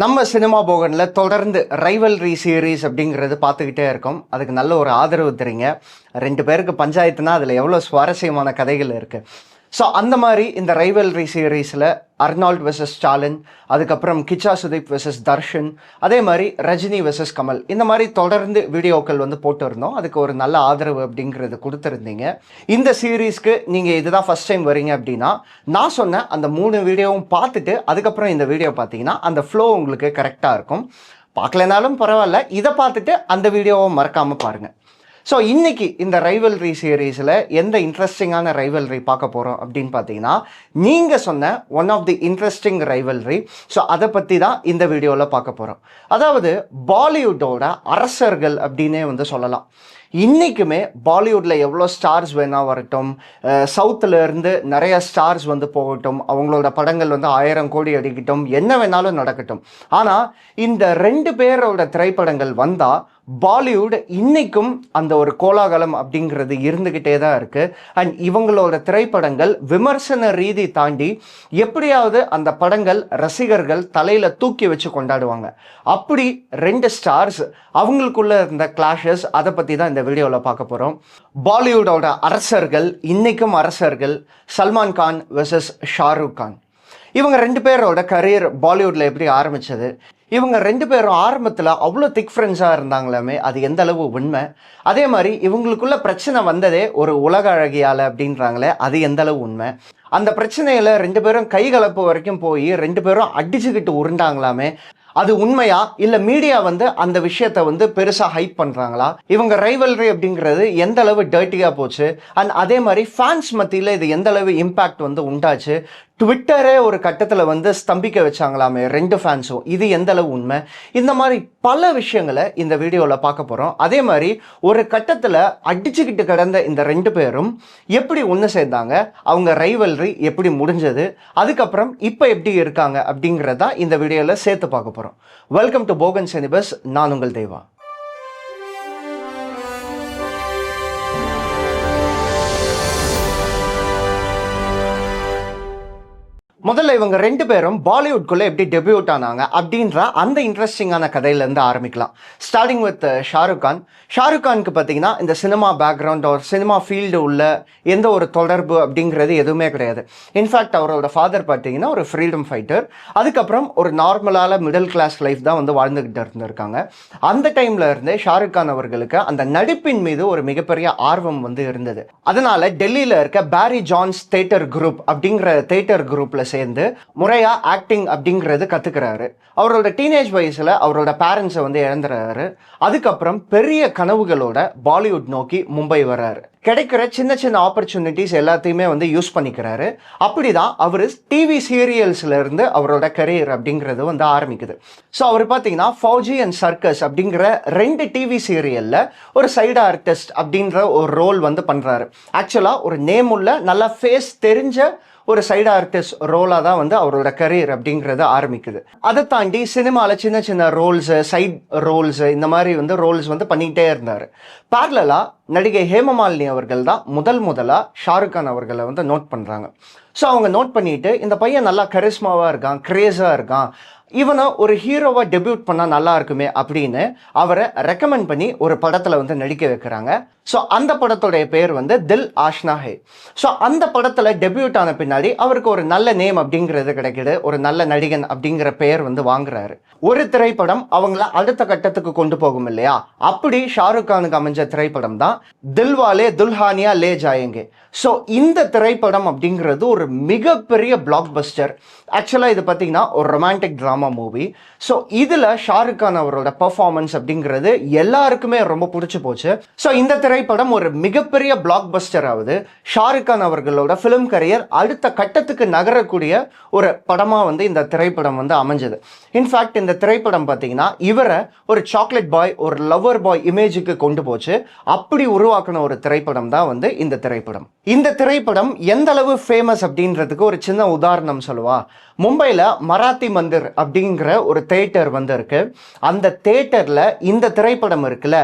நம்ம சினிமா போகனில் தொடர்ந்து rivalry series அப்படிங்கிறது பார்த்துக்கிட்டே இருக்கோம். அதுக்கு நல்ல ஒரு ஆதரவு தரீங்க ரெண்டு பேருக்கு பஞ்சாயத்துனா அதில் எவ்வளோ சுவாரஸ்யமான கதைகள் இருக்குது ஸோ அந்த மாதிரி இந்த ரைவல்ரி சீரீஸில் அர்னால்ட் வெர்சஸ் ஸ்டாலின் அதுக்கப்புறம் கிச்சா சுதீப் வெர்சஸ் தர்ஷன் அதே மாதிரி ரஜினி வெர்சஸ் கமல் இந்த மாதிரி தொடர்ந்து வீடியோக்கள் வந்து போட்டு இருந்தோம் அதுக்கு ஒரு நல்ல ஆதரவு அப்படிங்கிறது கொடுத்துருந்தீங்க. இந்த சீரீஸ்க்கு நீங்கள் இதுதான் ஃபஸ்ட் டைம் வரீங்க அப்படின்னா நான் சொன்ன அந்த மூணு வீடியோவும் பார்த்துட்டு அதுக்கப்புறம் இந்த வீடியோ பார்த்தீங்கன்னா அந்த ஃப்ளோ உங்களுக்கு கரெக்டாக இருக்கும். பார்க்கலனாலும் பரவாயில்ல. இதை பார்த்துட்டு அந்த வீடியோவை மறக்காமல் பாருங்கள் ஸோ இன்னைக்கு இந்த ரைவல்ரி சீரீஸில் எந்த இன்ட்ரெஸ்டிங்கான ரைவல்ரி பார்க்க போகிறோம் அப்படின்னு பார்த்தீங்கன்னா நீங்கள் சொன்ன one of the interesting rivalry so அதை பற்றி தான் இந்த வீடியோவில் பார்க்க போகிறோம் அதாவது பாலிவுட்டோட அரசர்கள் அப்படின்னே வந்து சொல்லலாம். இன்றைக்குமே பாலிவுட்டில் எவ்வளோ ஸ்டார்ஸ் வேணால் வரட்டும் சவுத்துலேருந்து இருந்து நிறைய ஸ்டார்ஸ் வந்து போகட்டும் அவங்களோட படங்கள் வந்து ஆயிரம் கோடி அடிக்கட்டும் என்ன வேணாலும் நடக்கட்டும். ஆனால் இந்த ரெண்டு பேரோட திரைப்படங்கள் வந்தால் பாலிவுட் இன்றைக்கும் அந்த ஒரு கோலாகலம் அப்படிங்கிறது இருந்துக்கிட்டே தான் இருக்குது அண்ட் இவங்களோட திரைப்படங்கள் விமர்சன ரீதி தாண்டி எப்படியாவது அந்த படங்கள் ரசிகர்கள் தலையில் தூக்கி வச்சு கொண்டாடுவாங்க. அப்படி ரெண்டு ஸ்டார்ஸ் அவங்களுக்குள்ள இருந்த கிளாஷஸ் அதை பற்றி தான் இந்த வீடியோவில் பார்க்க போகிறோம் பாலிவுட்டோட அரசர்கள் இன்றைக்கும் அரசர்கள் சல்மான் கான் வெர்சஸ் ஷாருக் கான். இவங்க ரெண்டு பேரோட கரியர் பாலிவுட்டில் எப்படி ஆரம்பித்தது இவங்க ரெண்டு பேரும் ஆரம்பத்தில் அவ்வளோ திக் ஃப்ரெண்ட்ஸாக இருந்தாங்களாமே அது எந்த அளவு உண்மை? அதே மாதிரி இவங்களுக்குள்ள பிரச்சனை வந்ததே ஒரு உலக அழகியால் அப்படின்றாங்களே அது எந்த அளவு உண்மை? அந்த பிரச்சனையில் ரெண்டு பேரும் கை கலப்பு வரைக்கும் போய் ரெண்டு பேரும் அடிச்சுக்கிட்டு உருண்டாங்களாமே அது உண்மையா இல்ல மீடியா வந்து அந்த விஷயத்த வந்து பெருசா ஹைப் பண்றாங்களா? இவங்க ரைவல்ரி அப்படிங்கிறது எந்த அளவு டர்ட்டியா போச்சு? அண்ட் அதே மாதிரி ஃபேன்ஸ் மத்தியில இது எந்த அளவு இம்பாக்ட் வந்து உண்டாச்சு? ட்விட்டரே ஒரு கட்டத்தில் வந்து ஸ்தம்பிக்க வச்சாங்களாமே ரெண்டு ஃபேன்ஸும் இது எந்த அளவு உண்மை? இந்த மாதிரி பல விஷயங்களை இந்த வீடியோவில் பார்க்க போகிறோம் அதே மாதிரி ஒரு கட்டத்தில் அடிச்சுக்கிட்டு கிடந்த இந்த ரெண்டு பேரும் எப்படி ஒன்று சேர்ந்தாங்க? அவங்க ரைவல்ரி எப்படி முடிஞ்சது? அதுக்கப்புறம் இப்போ எப்படி இருக்காங்க அப்படிங்கிறதா இந்த வீடியோவில் சேர்த்து பார்க்க போகிறோம் வெல்கம் டு போகன் செனிபஸ் நான் உங்கள் தெய்வா முதல்ல இவங்க ரெண்டு பேரும் பாலிவுட்குள்ளே எப்படி டெபியூட் ஆனாங்க அப்படின்ற அந்த இன்ட்ரெஸ்டிங்கான கதையிலேருந்து ஆரம்பிக்கலாம். ஸ்டார்டிங் வித் ஷாருக் கான் ஷாருக் கானுக்கு பார்த்தீங்கன்னா இந்த சினிமா பேக்ரவுண்ட் ஒரு சினிமா ஃபீல்டு உள்ள எந்த ஒரு தொடர்பு அப்படிங்கிறது எதுவுமே கிடையாது. இன்ஃபேக்ட் அவரோட ஃபாதர் பார்த்தீங்கன்னா ஒரு ஃப்ரீடம் ஃபைட்டர் அதுக்கப்புறம் ஒரு நார்மலான மிடில் கிளாஸ் லைஃப் தான் வந்து வாழ்ந்துக்கிட்டு இருந்திருக்காங்க. அந்த டைமில் இருந்தே ஷாருக் கான் அவர்களுக்கு அந்த நடிப்பின் மீது ஒரு மிகப்பெரிய ஆர்வம் வந்து இருந்தது. அதனால் டெல்லியில் இருக்க பேரி ஜான்ஸ் தேட்டர் குரூப் அப்படிங்கிற தேட்டர் குரூப்ல சேர்ந்து முறையா ஆக்டிங் அப்படிங்கிறது கற்றுக்கிறாரு அவரோட டீனேஜ் வயசில் அவரோட பேரண்ட்ஸை வந்து இழந்துறாரு அதுக்கப்புறம் பெரிய கனவுகளோட பாலிவுட் நோக்கி மும்பை வர்றாரு. கிடைக்கிற சின்ன சின்ன ஆப்பர்ச்சுனிட்டிஸ் எல்லாத்தையுமே வந்து யூஸ் பண்ணிக்கிறாரு. அப்படிதான் அவர் டிவி சீரியல்ஸ்லேருந்து அவரோட கரியர் அப்படிங்கிறது வந்து ஆரம்பிக்குது. ஸோ அவர் பார்த்தீங்கன்னா ஃபௌஜி அண்ட் சர்க்கஸ் அப்படிங்கிற ரெண்டு டிவி சீரியலில் ஒரு சைடு ஆர்டிஸ்ட் அப்படின்ற ஒரு ரோல் வந்து பண்ணுறாரு ஆக்சுவலாக ஒரு நேம் உள்ள நல்லா ஃபேஸ் தெரிஞ்ச ஒரு சைடு ஆர்டிஸ்ட் ரோலாக தான் வந்து அவரோட கரியர் அப்படிங்கிறது ஆரம்பிக்குது. அதை தாண்டி சினிமாவில் சின்ன சின்ன ரோல்ஸு சைட் ரோல்ஸு இந்த மாதிரி வந்து ரோல்ஸ் வந்து பண்ணிக்கிட்டே இருந்தார். பேரலாக நடிகை ஹேமமாலினி அவர்கள் தான் முதல் முதலாக ஷாருக் கான் அவர்களை வந்து நோட் பண்ணுறாங்க ஸோ அவங்க நோட் பண்ணிட்டு இந்த பையன் நல்லா கரிஸ்மாவாக இருக்கான் கிரேஸாக இருக்கான். இவனை ஒரு ஹீரோவாக டெபியூட் பண்ணால் நல்லா இருக்குமே அப்படின்னு அவரை ரெக்கமெண்ட் பண்ணி ஒரு படத்தில் வந்து நடிக்க வைக்கிறாங்க. ஸோ அந்த படத்துடைய பேர் வந்து தில் ஆஷ்னா ஹே. ஸோ அந்த படத்தில் டெபியூட் ஆன பின்னாடி அவருக்கு ஒரு நல்ல நேம் அப்படிங்கிறது கிடைக்கிது. ஒரு நல்ல நடிகன் அப்படிங்கிற பெயர் வந்து வாங்குறாரு. ஒரு திரைப்படம் அவங்கள அடுத்த கட்டத்துக்கு கொண்டு போகும் இல்லையா? அப்படி ஷாருக் கானுக்கு அமைஞ்ச திரைப்படம் தான் தில்வாலே துல்ஹானியா லே ஜாயங்கே. ஸோ இந்த திரைப்படம் அப்படிங்கிறது ஒரு மிகப்பெரிய பிளாக் பஸ்டர் ஆக்சுவலாக இது பார்த்தீங்கன்னா ஒரு ரொமான்டிக் ட்ராமா மூவி ஸோ இதில் ஷாருக் கான் அவரோட பர்ஃபார்மன்ஸ் அப்படிங்கிறது எல்லாருக்குமே ரொம்ப பிடிச்சி போச்சு. ஸோ இந்த திரைப்படம் ஒரு மிகப்பெரிய பிளாக் பஸ்டர் ஆகுது ஷாருக் கான் அவர்களோட ஃபிலிம் கரியர் அடுத்த கட்டத்துக்கு நகரக்கூடிய ஒரு படமாக வந்து இந்த திரைப்படம் வந்து அமைஞ்சது. இன்ஃபேக்ட் இந்த திரைப்படம் பார்த்தீங்கன்னா இவரை ஒரு சாக்லேட் பாய் ஒரு லவ்வர் பாய் இமேஜுக்கு கொண்டு போச்சு. அப்படி உருவாக்கின ஒரு திரைப்படம் தான் வந்து இந்த திரைப்படம். இந்த திரைப்படம் எந்த அளவு ஃபேமஸ் அப்படின்றதுக்கு ஒரு சின்ன உதாரணம் சொல்லுவா. மும்பையில் மராத்தி மந்திர் அப்படிங்கிற ஒரு தேட்டர் வந்து இருக்கு அந்த தேட்டரில் இந்த திரைப்படம் இருக்குல்ல.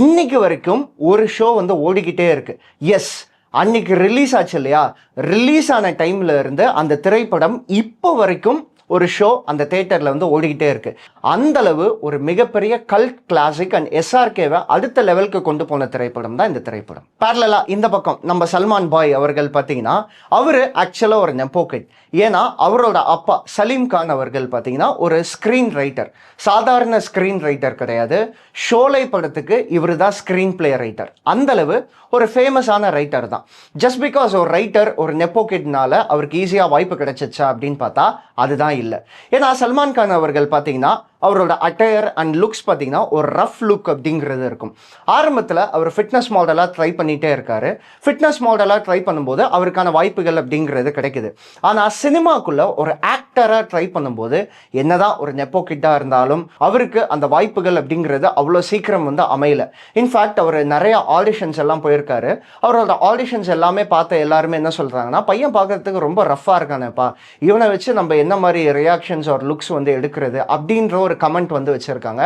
இன்னைக்கு வரைக்கும் ஒரு ஷோ வந்து ஓடிக்கிட்டே இருக்கு. எஸ் அன்னைக்கு ரிலீஸ் ஆச்சு இல்லையா? ரிலீஸ் ஆன டைம்ல இருந்து அந்த திரைப்படம் இப்போ வரைக்கும் ஒரு ஷோ அந்த தேட்டரில் வந்து ஓடிக்கிட்டே இருக்குது அந்த அளவு ஒரு மிகப்பெரிய கல்ட் கிளாசிக் அண்ட் எஸ்ஆர்கேவை அடுத்த லெவலுக்கு கொண்டு போன திரைப்படம் தான் இந்த திரைப்படம். பேரலாக இந்த பக்கம் நம்ம சல்மான் பாய் அவர்கள் பார்த்தீங்கன்னா அவர் ஆக்சுவலாக ஒரு நெப்போக்கெட் ஏன்னா அவரோட அப்பா சலீம் கான் அவர்கள் பார்த்தீங்கன்னா ஒரு ஸ்க்ரீன் ரைட்டர் சாதாரண ஸ்க்ரீன் ரைட்டர் கிடையாது. ஷோலை படத்துக்கு இவர் தான் ஸ்க்ரீன் பிளே ரைட்டர் அந்த அளவு ஒரு ஃபேமஸான ரைட்டர் தான். ஜஸ்ட் பிகாஸ் ஒரு ரைட்டர் ஒரு நெப்போகிட்னால அவருக்கு ஈஸியாக வாய்ப்பு கிடைச்சிச்சா அப்படின்னு பார்த்தா அதுதான் இல்லை. ஏன்னா சல்மான் கான் அவர்கள் பார்த்தீங்கன்னா அவரோட அட்டையர் அண்ட் லுக்ஸ் பார்த்தீங்கன்னா ஒரு ரஃப் லுக் அப்படிங்கிறது இருக்கும். ஆரம்பத்தில் அவர் ஃபிட்னஸ் மாடலாக ட்ரை பண்ணிகிட்டே இருக்காரு. ஃபிட்னஸ் மாடலாக ட்ரை பண்ணும்போது அவருக்கான வாய்ப்புகள் அப்படிங்கிறது கிடைக்குது. ஆனால் சினிமாக்குள்ளே ஒரு ஆக்டராக ட்ரை பண்ணும்போது என்னதான் ஒரு நெப்போ கிட்டாக இருந்தாலும் அவருக்கு அந்த வாய்ப்புகள் அப்படிங்கிறது அவ்வளோ சீக்கிரம் வந்து அமையல. இன்ஃபேக்ட் அவர் நிறைய ஆடிஷன்ஸ் எல்லாம் போயிருக்காரு. அவரோட ஆடிஷன்ஸ் எல்லாமே பார்த்த எல்லாருமே என்ன சொல்கிறாங்கன்னா பையன் பார்க்கறதுக்கு ரொம்ப ரஃப்பாக இருக்கானேப்பா. இவனை வச்சு நம்ம என்ன மாதிரி ரியாக்ஷன்ஸ் ஒரு லுக்ஸ் வந்து எடுக்கிறது? அப்படின்ற ஒரு கமெண்ட் வந்து வச்சுருக்காங்க.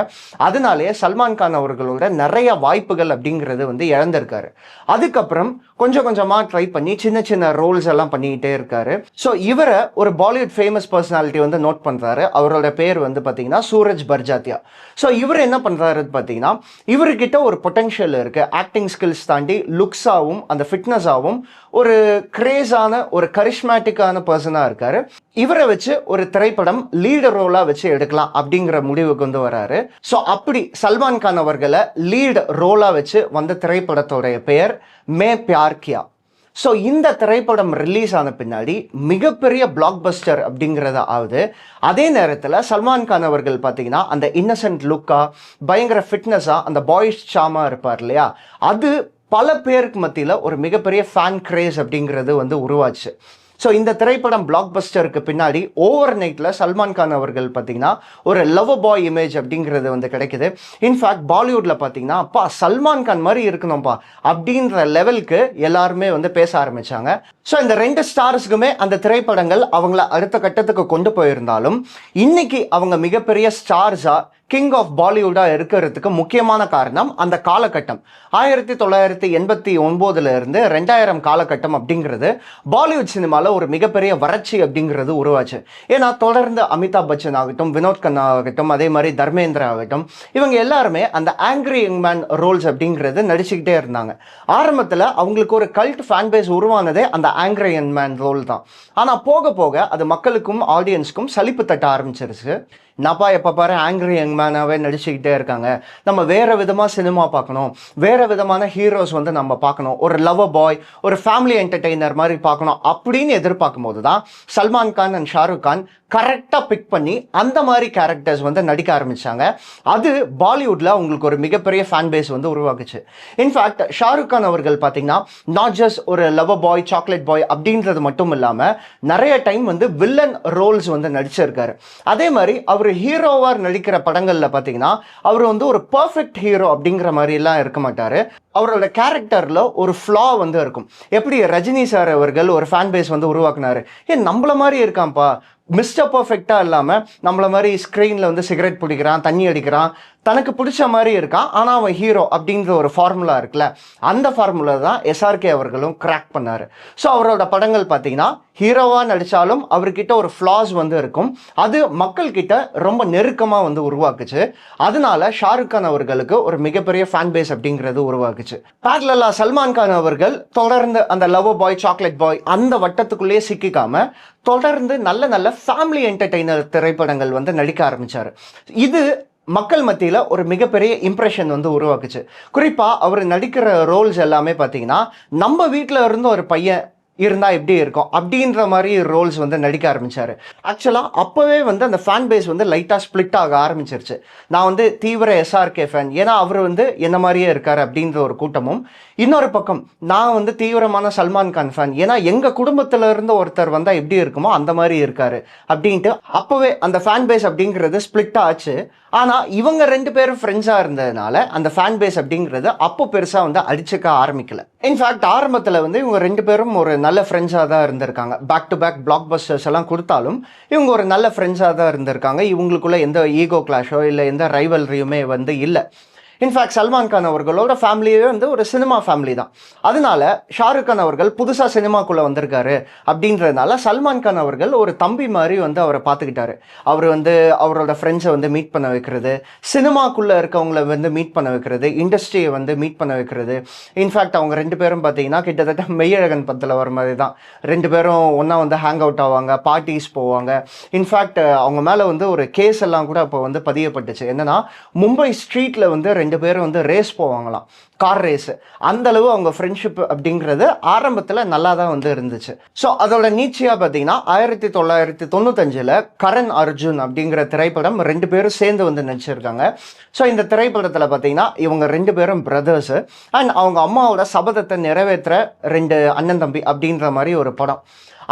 அதனாலேயே சல்மான் கான் அவர்களோட நிறைய வாய்ப்புகள் அப்படிங்கிறது வந்து இழந்திருக்காரு. அதுக்கப்புறம் கொஞ்சம் கொஞ்சமாக ட்ரை பண்ணி சின்ன சின்ன ரோல்ஸ் எல்லாம் பண்ணிக்கிட்டே இருக்காரு. ஸோ இவரை ஒரு பாலிவுட் ஃபேமஸ் பர்சனாலிட்டி வந்து நோட் பண்ணுறாரு அவரோட பேர் வந்து பார்த்தீங்கன்னா சூரஜ் பர்ஜாத்தியா. ஸோ இவர் என்ன பண்ணுறாரு பார்த்தீங்கன்னா இவர்கிட்ட ஒரு பொட்டென்ஷியல் இருக்குது ஆக்டிங் ஸ்கில்ஸ் தாண்டி லுக்ஸாகவும் அந்த ஃபிட்னஸாகவும் ஒரு கிரேஸான ஒரு கரிஷ்மேட்டிக்கான பர்சனாக இருக்காரு. இவரை வச்சு ஒரு திரைப்படம் லீடர் ரோலாக வச்சு எடுக்கலாம் அப்படிங்கிற முடிவுக்கு வந்து வராரு. ஸோ அப்படி சல்மான் கான் அவர்களை லீட் ரோலாக வச்சு வந்த திரைப்படத்தோடைய பெயர் மே பியார் கியா ஸோ இந்த திரைப்படம் ரிலீஸ் ஆன பின்னாடி மிகப்பெரிய பிளாக் பஸ்டர் அப்படிங்கிறத ஆகுது அதே நேரத்தில் சல்மான் கான் அவர்கள் பார்த்தீங்கன்னா அந்த இன்னசென்ட் லுக்காக பயங்கர ஃபிட்னஸாக அந்த பாய்ஸ் ஷாமாக இருப்பார் இல்லையா? அது பல பேருக்கு மத்தியில் ஒரு மிகப்பெரிய ஃபேன் கிரேஸ் அப்படிங்கிறது வந்து உருவாச்சு. ஸோ இந்த திரைப்படம் பிளாக் பஸ்டருக்கு பின்னாடி ஓவர் நைட்டில் சல்மான் கான் அவர்கள் பார்த்தீங்கன்னா ஒரு லவ் பாய் இமேஜ் அப்படிங்கிறது வந்து கிடைக்குது. இன்ஃபேக்ட் பாலிவுட்டில் பார்த்தீங்கன்னா அப்பா சல்மான் கான் மாதிரி இருக்கணும்ப்பா அப்படின்ற லெவலுக்கு எல்லாருமே வந்து பேச ஆரம்பித்தாங்க ஸோ இந்த ரெண்டு ஸ்டார்ஸ்க்குமே அந்த திரைப்படங்கள் அவங்கள அடுத்த கட்டத்துக்கு கொண்டு போயிருந்தாலும் இன்னைக்கு அவங்க மிகப்பெரிய ஸ்டார்ஸாக கிங் ஆஃப் பாலிவுட்டாக இருக்கிறதுக்கு முக்கியமான காரணம் அந்த காலகட்டம். ஆயிரத்தி தொள்ளாயிரத்தி எண்பத்தி ஒன்பதுலேருந்து ரெண்டாயிரம் காலகட்டம் அப்படிங்கிறது பாலிவுட் சினிமாவில் ஒரு மிகப்பெரிய வறட்சி அப்படிங்கிறது உருவாச்சு. ஏன்னா தொடர்ந்து அமிதாப் பச்சன் ஆகட்டும் வினோத் கண்ணா ஆகட்டும் அதே மாதிரி தர்மேந்திரா ஆகட்டும் இவங்க எல்லாருமே அந்த ஆங்கிரி யங் மேன் ரோல்ஸ் அப்படிங்கிறது நடிச்சுக்கிட்டே இருந்தாங்க. ஆரம்பத்தில் அவங்களுக்கு ஒரு கல்ட் ஃபேன் பேஸ் உருவானதே அந்த ஆங்கிரி யங் மேன் ரோல் தான். ஆனால் போக போக அது மக்களுக்கும் ஆடியன்ஸ்க்கும் சலிப்பு தட்ட ஆரம்பிச்சிருச்சு. நப்பா எப்போ பாரு ஆங்கிரி யங் மேனாகவே நடிச்சுக்கிட்டே இருக்காங்க. நம்ம வேறு விதமாக சினிமா பார்க்கணும். வேறு விதமான ஹீரோஸ் வந்து நம்ம பார்க்கணும். ஒரு லவ் பாய் ஒரு ஃபேமிலி என்டர்டெய்னர் மாதிரி பார்க்கணும் அப்படின்னு எதிர்பார்க்கும் போது தான் சல்மான் கான் அண்ட் ஷாருக் கான் கரெக்டாக பிக் பண்ணி அந்த மாதிரி கேரக்டர்ஸ் வந்து நடிக்க ஆரம்பித்தாங்க அது பாலிவுட்டில் உங்களுக்கு ஒரு மிகப்பெரிய ஃபேன் பேஸ் வந்து உருவாக்குச்சு. இன்ஃபேக்ட் ஷாருக் கான் அவர்கள் பார்த்தீங்கன்னா நாட் ஜஸ்ட் ஒரு லவ் பாய் சாக்லேட் பாய் அப்படின்றது மட்டும் இல்லாமல் நிறைய டைம் வந்து வில்லன் ரோல்ஸ் வந்து நடிச்சிருக்காரு. அதே மாதிரி அவர் ஹீரோவாக நடிக்கிற படங்களில் பார்த்தீங்கன்னா அவர் வந்து ஒரு பர்ஃபெக்ட் ஹீரோ அப்படிங்கிற மாதிரிலாம் இருக்க மாட்டார். அவரோட கேரக்டரில் ஒரு ஃப்ளா வந்து இருக்கும். எப்படி ரஜினி சார் அவர்கள் ஒரு ஃபேன் பேஸ் வந்து உருவாக்குனாரு? ஏன் நம்மள மாதிரி இருக்கான்ப்பா. மிஸ்டர் பர்ஃபெக்டாக இல்லாமல் நம்மள மாதிரி ஸ்க்ரீனில் வந்து சிகரெட் பிடிக்கிறான் தண்ணி அடிக்கிறான் தனக்கு பிடிச்ச மாதிரி இருக்கான். ஆனால் அவன் ஹீரோ அப்படின்ற ஒரு ஃபார்முலா இருக்குல்ல அந்த ஃபார்முலா தான் எஸ்ஆர்கே அவர்களும் கிராக் பண்ணார். ஸோ அவரோட படங்கள் பார்த்தீங்கன்னா ஹீரோவாக நடித்தாலும் அவர்கிட்ட ஒரு ஃப்ளாஸ் வந்து இருக்கும். அது மக்கள்கிட்ட ரொம்ப நெருக்கமாக வந்து உருவாக்குச்சு. அதனால ஷாருக் கான் அவர்களுக்கு ஒரு மிகப்பெரிய ஃபேன் பேஸ் அப்படிங்கிறது உருவாக்குச்சு. பேரலா சல்மான் கான் அவர்கள் தொடர்ந்து அந்த லவ் பாய் சாக்லேட் பாய் அந்த வட்டத்துக்குள்ளேயே சிக்கிக்காம தொடர்ந்து நல்ல நல்ல ஃபேமிலி என்டர்டெய்னர் திரைப்படங்கள் வந்து நடிக்க ஆரம்பிச்சார். இது மக்கள் மத்தியில் ஒரு மிகப்பெரிய இம்ப்ரெஷன் வந்து உருவாக்குச்சு. குறிப்பாக அவர் நடிக்கிற ரோல்ஸ் எல்லாமே பார்த்தீங்கன்னா நம்ம வீட்டில் இருந்து ஒரு பையன் இருந்தால் எப்படி இருக்கும்? அப்படின்ற மாதிரி ரோல்ஸ் வந்து நடிக்க ஆரம்பித்தார் ஆக்சுவலாக அப்போவே வந்து அந்த ஃபேன் பேஸ் வந்து லைட்டாக ஸ்ப்ளிட் ஆக ஆரம்பிச்சிருச்சு. நான் வந்து தீவிர எஸ்ஆர்கே ஃபேன் ஏன்னா அவர் வந்து என்ன மாதிரியே இருக்கார் அப்படின்ற ஒரு கூட்டமும். இன்னொரு பக்கம் நான் வந்து தீவிரமான சல்மான் கான் ஃபேன் ஏன்னா எங்கள் குடும்பத்தில் இருந்து ஒருத்தர் வந்தால் எப்படி இருக்குமோ அந்த மாதிரி இருக்கார். அப்படின்ட்டு அப்போவே அந்த ஃபேன் பேஸ் அப்படிங்கிறது ஸ்ப்ளிட் ஆச்சு. ஆனால் இவங்க ரெண்டு பேரும் ஃப்ரெண்ட்ஸாக இருந்ததுனால அந்த ஃபேன் பேஸ் அப்படிங்கிறது அப்போ பெருசாக வந்து அடிச்சுக்க ஆரம்பிக்கல. இன்ஃபேக்ட் ஆரம்பத்தில் வந்து இவங்க ரெண்டு பேரும் ஒரு நல்ல ஃப்ரெண்ட்ஸாக தான் இருந்திருக்காங்க. Back to back blockbusters எல்லாம் கொடுத்தாலும் இவங்க ஒரு நல்ல ஃப்ரெண்ட்ஸாக தான் இருந்திருக்காங்க. இவங்களுக்குள்ள எந்த ஈகோ கிளாஷோ இல்லை எந்த ரைவல்ரியுமே வந்து இல்லை. இன்ஃபேக்ட் சல்மான் கான் அவர்களோட ஃபேமிலியே வந்து ஒரு சினிமா ஃபேமிலி தான். அதனால ஷாருக் கான் அவர்கள் புதுசாக சினிமாக்குள்ளே வந்திருக்காரு அப்படின்றதுனால சல்மான் கான் அவர்கள் ஒரு தம்பி மாதிரி வந்து அவரை பார்த்துக்கிட்டாரு. அவர் வந்து அவரோட ஃப்ரெண்ட்ஸை வந்து மீட் பண்ண வைக்கிறது சினிமாக்குள்ளே இருக்கவங்கள வந்து மீட் பண்ண வைக்கிறது இண்டஸ்ட்ரியை வந்து மீட் பண்ண வைக்கிறது. இன்ஃபேக்ட் அவங்க ரெண்டு பேரும் பார்த்தீங்கன்னா கிட்டத்தட்ட மெய்யழகன் படத்தில் வர மாதிரி தான். ரெண்டு பேரும் ஒன்றா வந்து ஹேங் அவுட் ஆவாங்க பார்ட்டிஸ் போவாங்க. இன்ஃபேக்ட் அவங்க மேலே வந்து ஒரு கேஸ் எல்லாம் கூட அப்போ வந்து பதியப்பட்டுச்சு. என்னன்னா மும்பை ஸ்ட்ரீட்டில் வந்து ரெண்டு ரெண்டு பேரும் வந்து ரேஸ் போவாங்களாம். கார் ரேஸு அந்த அளவு அவங்க ஃப்ரெண்ட்ஷிப் அப்படிங்கிறது ஆரம்பத்தில் நல்லா தான் வந்து இருந்துச்சு. ஸோ அதோட நீச்சியாக பார்த்தீங்கன்னா ஆயிரத்தி தொள்ளாயிரத்தி தொண்ணூத்தஞ்சில் கரண் அர்ஜுன் அப்படிங்கிற திரைப்படம் ரெண்டு பேரும் சேர்ந்து வந்து நடிச்சிருக்காங்க. ஸோ இந்த திரைப்படத்தில் பார்த்தீங்கன்னா இவங்க ரெண்டு பேரும் பிரதர்ஸு அண்ட் அவங்க அம்மாவோட சபதத்தை நிறைவேற்ற ரெண்டு அண்ணன் தம்பி அப்படின்ற மாதிரி ஒரு படம்.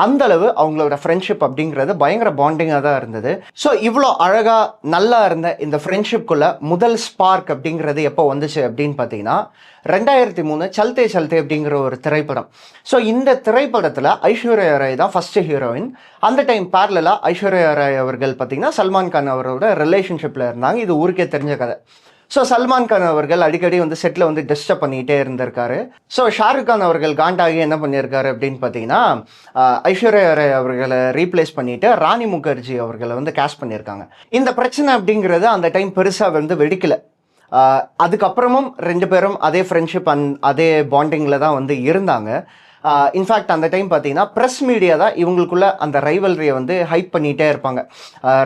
அந்த அளவு அவங்களோட ஃப்ரெண்ட்ஷிப் அப்படிங்கிறது பயங்கர பாண்டிங்காக தான் இருந்தது. ஸோ இவ்வளோ அழகாக நல்லா இருந்த இந்த ஃப்ரெண்ட்ஷிப்குள்ள முதல் ஸ்பார்க் அப்படிங்கிறது எப்போ வந்துச்சு அப்படின்னு பார்த்தீங்கன்னா ரெண்டாயிரத்தி மூணு சல்தே சல்தே அப்படிங்கிற ஒரு திரைப்படம். ஸோ இந்த திரைப்படத்தில் ஐஸ்வர்யா ராய் தான் ஃபஸ்ட்டு ஹீரோயின் அந்த டைம் பேரலாக ஐஸ்வர்யா ராய் அவர்கள் பார்த்தீங்கன்னா சல்மான் கான் அவரோட ரிலேஷன்ஷிப்பில் இருந்தாங்க. இது ஊருக்கே தெரிஞ்ச கதை. ஸோ சல்மான் கான் அவர்கள் அடிக்கடி வந்து செட்டில் வந்து டிஸ்டர்ப் பண்ணிகிட்டே இருந்திருக்காரு. ஸோ ஷாருக் கான் அவர்கள் காண்டாகி என்ன பண்ணியிருக்காரு அப்படின்னு பார்த்தீங்கன்னா ஐஸ்வர்யா ராய் அவர்களை ரீப்ளேஸ் பண்ணிட்டு ராணி முகர்ஜி அவர்களை வந்து கேஷ் பண்ணியிருக்காங்க இந்த பிரச்சனை அப்படிங்கிறது அந்த டைம் பெருசாக வந்து வெடிக்கலை. அதுக்கப்புறமும் ரெண்டு பேரும் அதே ஃப்ரெண்ட்ஷிப் அண்ட் அதே பாண்டிங்கில் தான் வந்து இருந்தாங்க. இன்ஃபேக்ட் அந்த டைம் பார்த்தீங்கன்னா ப்ரெஸ் மீடியா தான் இவங்களுக்குள்ள அந்த ரைவல்ரியை வந்து ஹைப் பண்ணிகிட்டே இருப்பாங்க.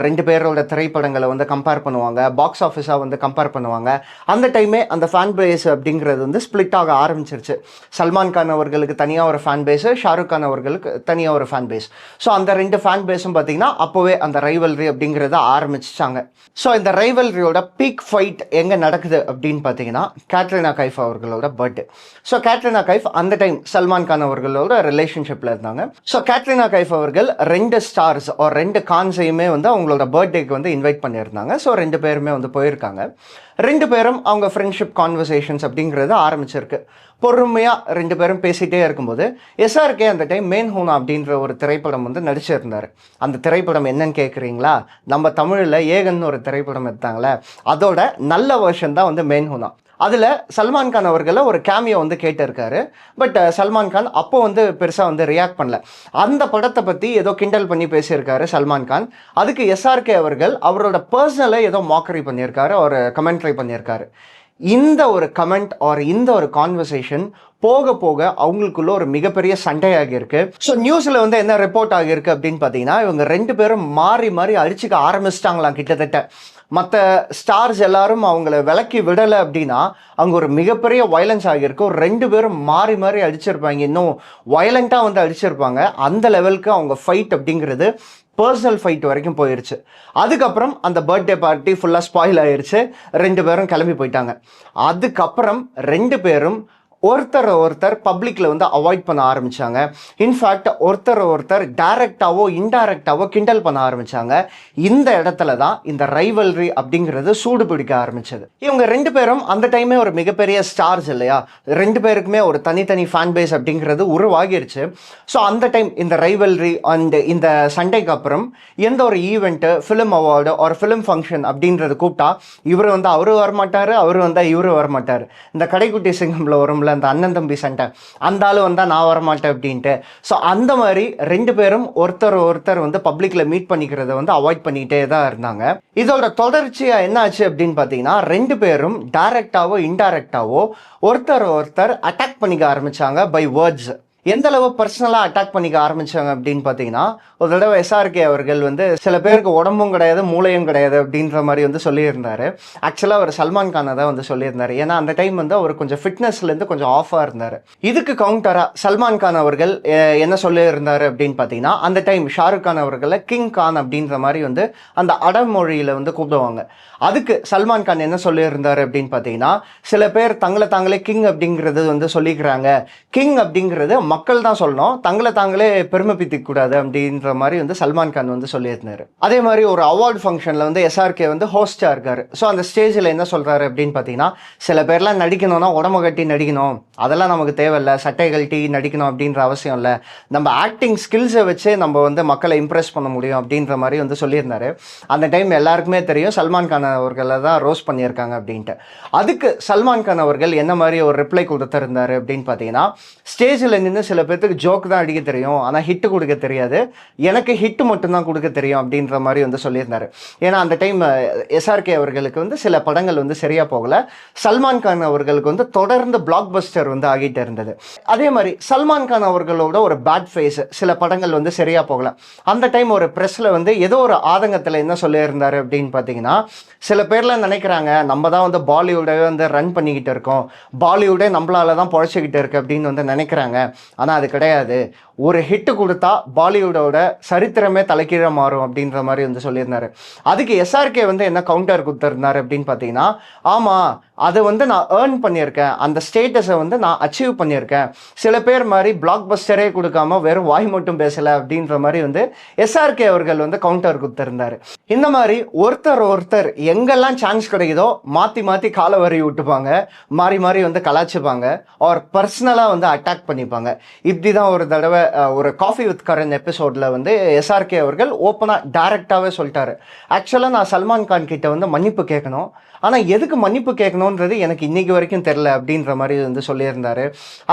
ரெண்டு பேரோட திரைப்படங்களை வந்து கம்பேர் பண்ணுவாங்க பாக்ஸ் ஆஃபீஸாக வந்து கம்பேர் பண்ணுவாங்க. அந்த டைமே அந்த ஃபேன் பேஸ் அப்படிங்கிறது வந்து ஸ்ப்ளிட் ஆக ஆரம்பிச்சிருச்சு. சல்மான் கான் அவர்களுக்கு தனியாக ஒரு ஃபேன் பேஸு ஷாருக் கான் அவர்களுக்கு தனியாக ஒரு ஃபேன் பேஸ் ஸோ அந்த ரெண்டு ஃபேன் பேஸும் பார்த்தீங்கன்னா அப்போவே அந்த ரைவல்ரி அப்படிங்கிறத ஆரம்பிச்சிட்டாங்க. ஸோ இந்த ரைவல்ரியோட பீக் ஃபைட் எங்கே நடக்குது அப்படின்னு பார்த்தீங்கன்னா கேட்ரினா கைஃப் அவர்களோட பர்த்டே ஸோ கேட்ரினா கைஃப் அந்த டைம் சல்மான் கான் அவர்களோட ரிலேஷன்ஷிப்பில் இருந்தாங்க. ஸோ கேட்ரினா கைஃப் அவர்கள் ரெண்டு ஸ்டார்ஸ் ஒரு ரெண்டு கான்ஸையுமே வந்து அவங்களோட பர்த்டேக்கு வந்து இன்வைட் பண்ணியிருந்தாங்க. ஸோ ரெண்டு பேருமே வந்து போயிருக்காங்க. ரெண்டு பேரும் அவங்க ஃப்ரெண்ட்ஷிப் கான்வர்சேஷன்ஸ் அப்படிங்கிறது ஆரம்பிச்சிருக்கு. பொறுமையாக ரெண்டு பேரும் பேசிகிட்டே இருக்கும்போது எஸ்ஆர்கே அந்த டைம் மேன் ஹூனா அப்படின்ற ஒரு திரைப்படம் வந்து நடிச்சிருந்தார். அந்த திரைப்படம் என்னன்னு கேட்குறீங்களா நம்ம தமிழில் ஏகன் ஒரு திரைப்படம் எடுத்தாங்களே அதோட நல்ல வருஷன் தான் வந்து மேன் ஹூனா அதில் சல்மான் கான் அவர்களை ஒரு கேமியோ வந்து கேட்டிருக்காரு. பட் சல்மான் கான் அப்போ வந்து பெருசாக வந்து ரியாக்ட் பண்ணல. அந்த படத்தை பற்றி ஏதோ கிண்டல் பண்ணி பேசியிருக்காரு சல்மான் கான். அதுக்கு எஸ்ஆர்கே அவர்கள் அவரோட பர்சனலை ஏதோ மாக்கரி பண்ணியிருக்காரு ஒரு கமெண்ட்ரி பண்ணியிருக்காரு. இந்த ஒரு கமெண்ட் ஆர் இந்த ஒரு கான்வர்சேஷன் போக போக அவங்களுக்குள்ள ஒரு மிகப்பெரிய சண்டையாக இருக்கு. ஸோ நியூஸில் வந்து என்ன ரிப்போர்ட் ஆகியிருக்கு அப்படின்னு பார்த்தீங்கன்னா இவங்க ரெண்டு பேரும் மாறி மாறி அடிச்சுக்க ஆரம்பிச்சிட்டாங்களாம் கிட்டத்தட்ட. மற்ற ஸ்டார்ஸ் எல்லாரும் அவங்கள விலக்கி விடலை அப்படின்னா அங்கே ஒரு மிகப்பெரிய வயலன்ஸ் ஆகியிருக்கும் ரெண்டு பேரும் மாறி மாறி அடிச்சிருப்பாங்க. இன்னும் வயலண்ட்டாக வந்து அடிச்சிருப்பாங்க. அந்த லெவலுக்கு அவங்க ஃபைட் அப்படிங்கிறது பர்சனல் ஃபைட் வரைக்கும் போயிருச்சு. அதுக்கப்புறம் அந்த பர்த்டே பார்ட்டி ஃபுல்லாக ஸ்பாயில் ஆயிடுச்சு ரெண்டு பேரும் கிளம்பி போயிட்டாங்க. அதுக்கப்புறம் ரெண்டு பேரும் ஒருத்தர் ஒருத்தர் பப்ளிக்கில் வந்து அவாய்ட் பண்ண ஆரம்பித்தாங்க இன்ஃபேக்ட் ஒருத்தர் ஒருத்தர் டைரெக்டாகவோ இன்டைரக்டாகவோ கிண்டல் பண்ண ஆரம்பிச்சாங்க. இந்த இடத்துல தான் இந்த ரைவல்ரி அப்படிங்கிறது சூடு பிடிக்க ஆரம்பிச்சது. இவங்க ரெண்டு பேரும் அந்த டைமே ஒரு மிகப்பெரிய ஸ்டார்ஸ் இல்லையா? ரெண்டு பேருக்குமே ஒரு தனித்தனி ஃபேன் பேஸ் அப்படிங்கிறது உருவாகிருச்சு. ஸோ அந்த டைம் இந்த ரைவல்ரி அண்ட் இந்த சண்டைக்கு அப்புறம் எந்த ஒரு ஈவெண்ட்டு ஃபிலிம் அவார்டு ஒரு ஃபிலிம் ஃபங்க்ஷன் அப்படின்றது கூப்பிட்டா இவர் வந்து அவரும் வரமாட்டார் அவர் வந்தால் இவரும் வரமாட்டார். இந்த கடைக்குட்டி சிங்கம்ல வரும்ல அந்த அண்ணன் தம்பி சண்டை. அந்த ஆள் வந்தால் நான் வரமாட்டேன் அப்படின்ட்டு. ஸோ அந்த மாதிரி ரெண்டு பேரும் ஒருத்தர் ஒருத்தர் வந்து பப்ளிக்கில் மீட் பண்ணிக்கிறத வந்து அவாய்ட் பண்ணிக்கிட்டே தான் இருந்தாங்க. இதோட தொடர்ச்சியாக என்ன ஆச்சு அப்படின்னு பார்த்தீங்கன்னா ரெண்டு பேரும் டைரக்டாவோ இன்டைரக்டாவோ ஒருத்தர் ஒருத்தர் அட்டாக் பண்ணிக்க ஆரம்பிச்சாங்க பை வேர்ட்ஸ் எந்த அளவு பர்சனலாக அட்டாக் பண்ணிக்க ஆரம்பிச்சாங்க அப்படின்னு பார்த்தீங்கன்னா ஒரு தடவை எஸ்ஆர்கே அவர்கள் வந்து சில பேருக்கு உடம்பும் கிடையாது மூளையும் கிடையாது அப்படின்ற மாதிரி வந்து சொல்லியிருந்தார். ஆக்சுவலாக அவர் சல்மான் கானை தான் வந்து சொல்லியிருந்தார். ஏன்னா அந்த டைம் வந்து அவர் கொஞ்சம் ஃபிட்னஸ்லேருந்து கொஞ்சம் ஆஃபாக இருந்தார். இதுக்கு கவுண்டராக சல்மான் கான் அவர்கள் என்ன சொல்லியிருந்தார் அப்படின்னு பார்த்தீங்கன்னா அந்த டைம் ஷாருக் கான் அவர்களை கிங் கான் அப்படின்ற மாதிரி வந்து அந்த அடமொழியில் வந்து கூப்பிடுவாங்க. அதுக்கு சல்மான் கான் என்ன சொல்லியிருந்தாரு அப்படின்னு பார்த்தீங்கன்னா சில பேர் தங்களை தாங்களே கிங் அப்படிங்கிறது வந்து சொல்லிக்கிறாங்க. கிங் அப்படிங்கிறது மக்கள் தான் சொல்லணும். தங்களை தாங்களே பெருமைப்பித்திக்க கூடாது அப்படின்ற மாதிரி வந்து சல்மான் கான் வந்து சொல்லியிருந்தாரு. அதே மாதிரி ஒரு அவார்டு ஃபங்க்ஷனில் வந்து எஸ்ஆர்கே வந்து ஹோஸ்டாக இருக்கார். ஸோ அந்த ஸ்டேஜில் என்ன சொல்கிறாரு அப்படின்னு பார்த்தீங்கன்னா சில பேர்லாம் நடிக்கணும்னா உடம்பு கட்டி நடிக்கணும். அதெல்லாம் நமக்கு தேவையில்ல. சட்டை கழட்டி நடிக்கணும் அப்படின்ற அவசியம் இல்லை. நம்ம ஆக்டிங் ஸ்கில்ஸை வச்சு நம்ம வந்து மக்களை இம்ப்ரெஸ் பண்ண முடியும் அப்படின்ற மாதிரி வந்து சொல்லியிருந்தாரு. அந்த டைம் எல்லாருக்குமே தெரியும் சல்மான் கான் அவர்களை தான் ரோஸ் பண்ணியிருக்காங்க அப்படின்ட்டு. அதுக்கு சல்மான் கான் அவர்கள் என்ன மாதிரி ஒரு ரிப்ளை கொடுத்துருந்தாரு அப்படின்னு பார்த்தீங்கன்னா ஸ்டேஜில் நின்று சில பேர்த்துக்கு ஜோக் தான் அடிக்க தெரியும். ஆனால் ஹிட்டு கொடுக்க தெரியாது. எனக்கு ஹிட்டு மட்டும்தான் கொடுக்க தெரியும் அப்படின்ற மாதிரி வந்து சொல்லியிருந்தார். ஏன்னா அந்த டைம் எஸ்ஆர்கே அவர்களுக்கு வந்து சில படங்கள் வந்து சரியாக போகலை. சல்மான் கான் அவர்களுக்கு வந்து தொடர்ந்து பிளாக் பஸ்டர் வந்து ஆகிட்டு இருந்தது. அதே மாதிரி சல்மான் கான் அவர்களோட ஒரு பேட் ஃபேஸ் சில படங்கள் வந்து சரியாக போகல. அந்த டைம் ஒரு ப்ரெஸ்ஸில் வந்து ஏதோ ஒரு ஆதங்கத்தில் என்ன சொல்லியிருந்தாரு அப்படின்னு பார்த்தீங்கன்னா சில பேர்லாம் நினைக்கிறாங்க நம்ம தான் வந்து பாலிவுடே வந்து ரன் பண்ணிக்கிட்டு இருக்கோம். பாலிவுடே நம்மளால தான் பொழைச்சிக்கிட்டு இருக்கு அப்படின்னு வந்து நினைக்கிறாங்க. ஆனால் அது கிடையாது. ஒரு ஹிட்டு கொடுத்தா பாலிவுட்டோட சரித்திரமே தலைக்கீழ மாறும் அப்படின்ற மாதிரி வந்து சொல்லியிருந்தாரு. அதுக்கு எஸ்ஆர்கே வந்து என்ன கவுண்டர் கொடுத்துருந்தாரு அப்படின்னு பார்த்தீங்கன்னா ஆமாம் அதை வந்து நான் ஏர்ன் பண்ணியிருக்கேன். அந்த ஸ்டேட்டஸை வந்து நான் அச்சீவ் பண்ணியிருக்கேன். சில பேர் மாதிரி பிளாக் பஸ்டரே கொடுக்காம வெறும் வாய் மட்டும் பேசலை அப்படின்ற மாதிரி வந்து எஸ்ஆர்கே அவர்கள் வந்து கவுண்டர் கொடுத்துருந்தாரு. இந்த மாதிரி ஒருத்தர் ஒருத்தர் எங்கெல்லாம் சான்ஸ் கிடைக்குதோ மாற்றி மாற்றி காலை வரி விட்டுப்பாங்க மாறி மாறி வந்து கலாச்சிப்பாங்க ஆர் பர்சனலாக வந்து அட்டாக் பண்ணிப்பாங்க. இப்படி தான் ஒரு தடவை ஒரு காஃபி வித் கரன் எபிசோடில் வந்து எஸ்ஆர்கே அவர்கள் ஓப்பனாக டைரெக்டாகவே சொல்லிட்டாரு. ஆக்சுவலாக நான் சல்மான் கான் கிட்ட வந்து மன்னிப்பு கேட்கணும். ஆனால் எதுக்கு மன்னிப்பு கேட்கணுன்றது எனக்கு இன்றைக்கி வரைக்கும் தெரில அப்படின்ற மாதிரி வந்து சொல்லியிருந்தார்.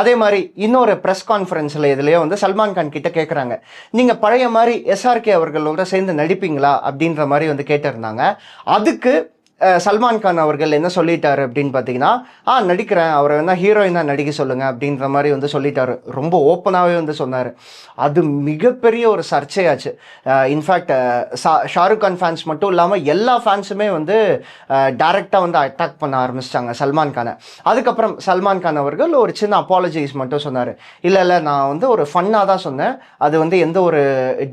அதே மாதிரி இன்னொரு ப்ரெஸ் கான்ஃபரன்ஸில் இதுலேயே வந்து சல்மான் கான் கிட்ட கேட்குறாங்க நீங்கள் பழைய மாதிரி எஸ்ஆர்கே அவர்களோட சேர்ந்து நடிப்பீங்களா அப்படின்ற மாதிரி வந்து கேட்டிருந்தாங்க. அதுக்கு சல்மான் கான் அவர்கள் என்ன சொல்லிட்டார் அப்படின்னு பார்த்தீங்கன்னா ஆ நடிக்கிறேன். அவரை வேணா ஹீரோயினாக நடிக்க சொல்லுங்கள் அப்படின்ற மாதிரி வந்து சொல்லிட்டாரு. ரொம்ப ஓப்பனாகவே வந்து சொன்னார். அது மிகப்பெரிய ஒரு சர்ச்சையாச்சு. In fact Shahrukh Khan fans மட்டும் இல்லாமல் எல்லா ஃபேன்ஸுமே வந்து டைரெக்டாக வந்து அட்டாக் பண்ண ஆரம்பிச்சிட்டாங்க சல்மான் கானை. அதுக்கப்புறம் சல்மான் கான் அவர்கள் ஒரு சின்ன அப்பாலஜிஸ் மட்டும் சொன்னார். இல்லை இல்லை நான் வந்து ஒரு ஃபன்னாக தான் சொன்னேன். அது வந்து எந்த ஒரு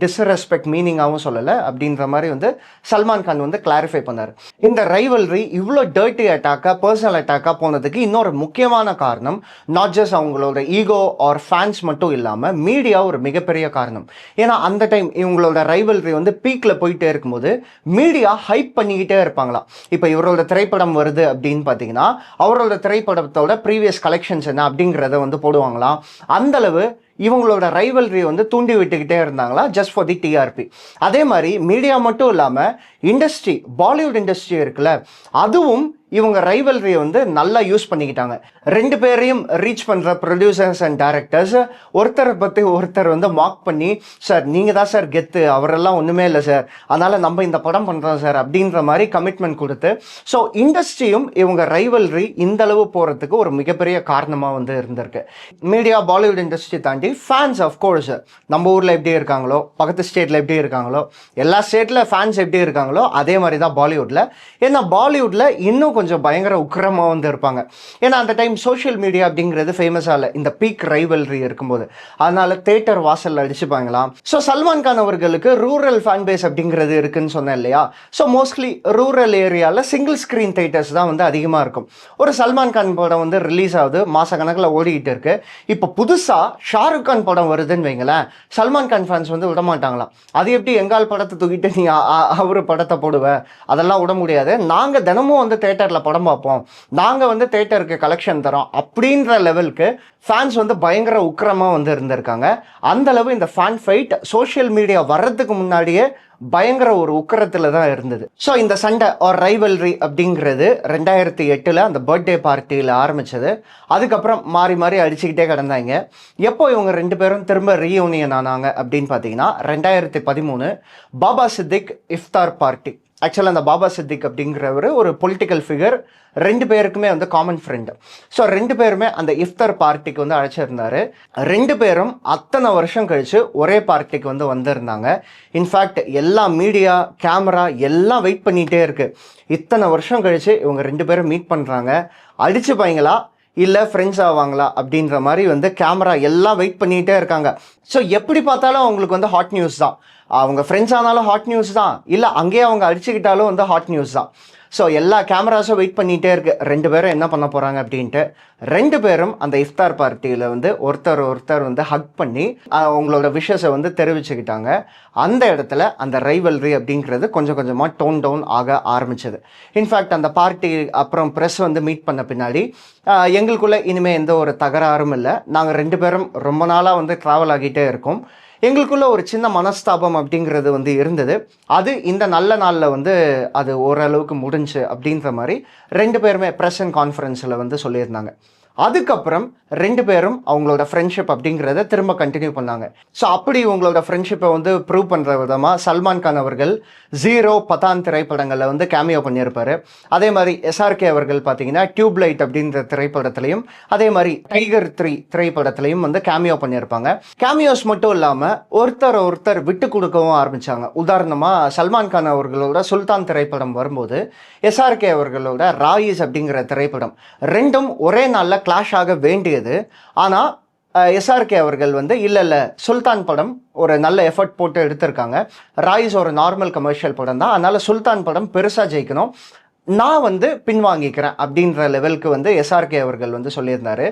டிஸ்ரெஸ்பெக்ட் மீனிங்காகவும் சொல்லலை அப்படின்ற மாதிரி வந்து சல்மான் கான் வந்து கிளாரிஃபை பண்ணார். இந்த ரைவல்ரி இவ்வளோ டர்ட்டி அட்டாக்காக பர்சனல் அட்டாக்காக போனதுக்கு இன்னொரு முக்கியமான காரணம் நாட் ஜஸ்ட் அவங்களோட ஈகோ ஆர் ஃபேன்ஸ் மட்டும் இல்லாமல் மீடியா ஒரு மிகப்பெரிய காரணம். ஏன்னா அந்த டைம் இவங்களோட ரைவல்ரி வந்து பீக்கில் போயிட்டே இருக்கும்போது மீடியா ஹைப் பண்ணிக்கிட்டே இருப்பாங்களாம் இப்போ இவரோட திரைப்படம் வருது அப்படின்னு பார்த்தீங்கன்னா அவரோட திரைப்படத்தோட ப்ரீவியஸ் கலெக்ஷன்ஸ் என்ன அப்படிங்கிறத வந்து போடுவாங்களாம் அந்த அளவு இவங்களோட ரைவல்ரி வந்து தூண்டி விட்டுக்கிட்டே இருந்தாங்களா? ஜஸ்ட் ஃபார் தி டிஆர்பி அதே மாதிரி மீடியா மட்டும் இல்லாமல் இண்டஸ்ட்ரி பாலிவுட் இண்டஸ்ட்ரி இருக்குல்ல அதுவும் இவங்க ரைவல்ரியை வந்து நல்லா யூஸ் பண்ணிக்கிட்டாங்க. ரெண்டு பேரையும் ரீச் பண்ணுற ப்ரொடியூசர்ஸ் அண்ட் டேரக்டர்ஸ் ஒருத்தரை பற்றி ஒருத்தர் வந்து மார்க் பண்ணி சார் நீங்கள் தான் சார் கெத்து அவரெல்லாம் ஒன்றுமே இல்லை சார். அதனால் நம்ம இந்த படம் பண்ணுறோம் சார் அப்படின்ற மாதிரி கமிட்மெண்ட் கொடுத்து ஸோ இண்டஸ்ட்ரியும் இவங்க ரைவல்ரி இந்த அளவு போகிறதுக்கு ஒரு மிகப்பெரிய காரணமாக வந்து இருந்திருக்கு. மீடியா பாலிவுட் இண்டஸ்ட்ரி தாண்டி ஃபேன்ஸ் அஃப்கோர்ஸ் நம்ம ஊரில் எப்படி இருக்காங்களோ பக்கத்து ஸ்டேட்டில் எப்படி இருக்காங்களோ எல்லா ஸ்டேட்டில் ஃபேன்ஸ் எப்படி இருக்காங்களோ அதே மாதிரி தான் பாலிவுட்டில் ஏன்னா பாலிவுட்டில் இன்னும் கொஞ்சம் கொஞ்சம் பயங்கர உக்கிரமாக வந்து இருப்பாங்க. ஏன்னா அந்த டைம் சோஷியல் மீடியா அப்படிங்கிறது ஃபேமஸாக இல்லை இந்த பீக் ரைவல்ரி இருக்கும்போது. அதனால தேட்டர் வாசலில் அடிச்சுப்பாங்களாம் ஸோ சல்மான் கான் அவர்களுக்கு ரூரல் ஃபேன் பேஸ் அப்படிங்கிறது இருக்குன்னு சொன்னேன் இல்லையா? ஸோ மோஸ்ட்லி ரூரல் ஏரியாவில் சிங்கிள் ஸ்க்ரீன் தேட்டர்ஸ் தான் வந்து அதிகமாக இருக்கும். ஒரு சல்மான் கான் படம் வந்து ரிலீஸ் ஆகுது. மாத கணக்கில் ஓடிக்கிட்டு இருக்கு. இப்போ புதுசாக ஷாருக் கான் படம் வருதுன்னு வைங்களேன். சல்மான் கான் ஃபேன்ஸ் வந்து விட மாட்டாங்களாம். அது எப்படி எங்கால் படத்தை தூக்கிட்டு நீ அவர் படத்தை போடுவேன் அதெல்லாம் விட முடியாது. நாங்கள் தினமும் வந்து தேட்டர் தேட்டரில் படம் பார்ப்போம். நாங்கள் வந்து தேட்டருக்கு கலெக்ஷன் தரோம் அப்படின்ற லெவலுக்கு ஃபேன்ஸ் வந்து பயங்கர உக்கிரமாக வந்து இருந்திருக்காங்க. அந்தளவு இந்த ஃபேன் ஃபைட் சோஷியல் மீடியா வர்றதுக்கு முன்னாடியே பயங்கர ஒரு உக்கரத்தில் தான் இருந்தது. ஸோ இந்த சண்டை ஒரு ரைவல்ரி அப்படிங்கிறது ரெண்டாயிரத்தி எட்டில் அந்த பர்த்டே பார்ட்டியில் ஆரம்பிச்சது. அதுக்கப்புறம் மாறி மாறி அடிச்சுக்கிட்டே கிடந்தாங்க. எப்போ இவங்க ரெண்டு பேரும் திரும்ப ரீயூனியன் ஆனாங்க அப்படின்னு பார்த்தீங்கன்னா ரெண்டாயிரத்தி பதிமூணு பாபா சித்திக் இஃப்தார் பார்ட்டி ஆக்சுவலாக அந்த பாபா சித்திக் அப்படிங்கிறவர் ஒரு பொலிட்டிக்கல் ஃபிகர் ரெண்டு பேருக்குமே வந்து காமன் ஃப்ரெண்டு ஸோ ரெண்டு பேருமே அந்த இஃப்தர் பார்ட்டிக்கு வந்து அழைச்சிருந்தாரு. ரெண்டு பேரும் அத்தனை வருஷம் கழித்து ஒரே பார்ட்டிக்கு வந்து வந்திருந்தாங்க. இன்ஃபேக்ட் எல்லா மீடியா கேமரா எல்லாம் வெயிட் பண்ணிகிட்டே இருக்குது இத்தனை வருஷம் கழித்து இவங்க ரெண்டு பேரும் மீட் பண்ணுறாங்க அடிச்சுப்பாங்களா இல்லை ஃப்ரெண்ட்ஸ் ஆவாங்களா? அப்படின்ற மாதிரி வந்து கேமரா எல்லாம் வெயிட் பண்ணிகிட்டே இருக்காங்க. ஸோ எப்படி பார்த்தாலும் அவங்களுக்கு வந்து ஹாட் நியூஸ் தான். அவங்க ஃப்ரெண்ட்ஸ் ஆனாலும் ஹாட் நியூஸ் தான். இல்லை அங்கேயே அவங்க அடிச்சுக்கிட்டாலும் வந்து ஹாட் நியூஸ் தான். ஸோ எல்லா கேமராஸும் வெயிட் பண்ணிகிட்டே இருக்கு. ரெண்டு பேரும் என்ன பண்ண போகிறாங்க அப்படின்ட்டு ரெண்டு பேரும் அந்த இஃப்தார் பார்ட்டியில் வந்து ஒருத்தர் ஒருத்தர் வந்து ஹக் பண்ணி அவங்களோட விஷஸை வந்து தெரிவிச்சுக்கிட்டாங்க. அந்த இடத்துல அந்த ரைவல்ரி அப்படிங்கிறது கொஞ்சம் கொஞ்சமாக டோன் டவுன் ஆக ஆரம்பிச்சது. இன்ஃபேக்ட் அந்த பார்ட்டி அப்புறம் ப்ரெஸ் வந்து மீட் பண்ண பின்னாடி எங்களுக்குள்ளே இனிமேல் எந்த ஒரு தகராறும் இல்லை. நாங்கள் ரெண்டு பேரும் ரொம்ப நாளாக வந்து ட்ராவல் ஆகிட்டே இருக்கோம். எங்களுக்குள்ள ஒரு சின்ன மனஸ்தாபம் அப்படிங்கிறது வந்து இருந்தது. அது இந்த நல்ல நாளில் வந்து அது ஓரளவுக்கு முடிஞ்சு அப்படின்ற மாதிரி ரெண்டு பேருமே ப்ரெஸ் அண்ட் கான்ஃபரன்ஸில் வந்து சொல்லியிருந்தாங்க. அதுக்கப்புறம் ரெண்டு பேரும் அவங்களோட ஃப்ரெண்ட்ஷிப் அப்படிங்கிறத திரும்ப கண்டினியூ பண்ணாங்க. ஸோ அப்படி உங்களோட ஃப்ரெண்ட்ஷிப்பை வந்து ப்ரூவ் பண்ணுற விதமாக சல்மான் கான் அவர்கள் ஜீரோ பதான் திரைப்படங்களில் வந்து கேமியோ பண்ணியிருப்பார். அதே மாதிரி எஸ்ஆர்கே அவர்கள் பார்த்தீங்கன்னா டியூப்லைட் அப்படின்ற திரைப்படத்திலையும் அதே மாதிரி டைகர் த்ரீ திரைப்படத்திலையும் வந்து கேமியோ பண்ணியிருப்பாங்க. கேமியோஸ் மட்டும் இல்லாமல் ஒருத்தர் ஒருத்தர் விட்டு கொடுக்கவும் ஆரம்பித்தாங்க உதாரணமாக சல்மான் கான் அவர்களோட சுல்தான் திரைப்படம் வரும்போது எஸ்ஆர்கே அவர்களோட ராயிஸ் அப்படிங்கிற திரைப்படம் ரெண்டும் ஒரே நாளில் கிளாஷ் ஆக வேண்டியது. ஆனால் எஸ்ஆர்கே அவர்கள் வந்து இல்லை இல்லை சுல்தான் படம் ஒரு நல்ல எஃபர்ட் போட்டு எடுத்திருக்காங்க. ராய்ஸ் ஒரு நார்மல் கமர்ஷியல் படம் தான். அதனால் சுல்தான் படம் பெருசாக ஜெயிக்கணும். நான் வந்து பின்வாங்கிக்கிறேன் அப்படின்ற லெவலுக்கு வந்து எஸ்ஆர்கே அவர்கள் வந்து சொல்லியிருந்தார்.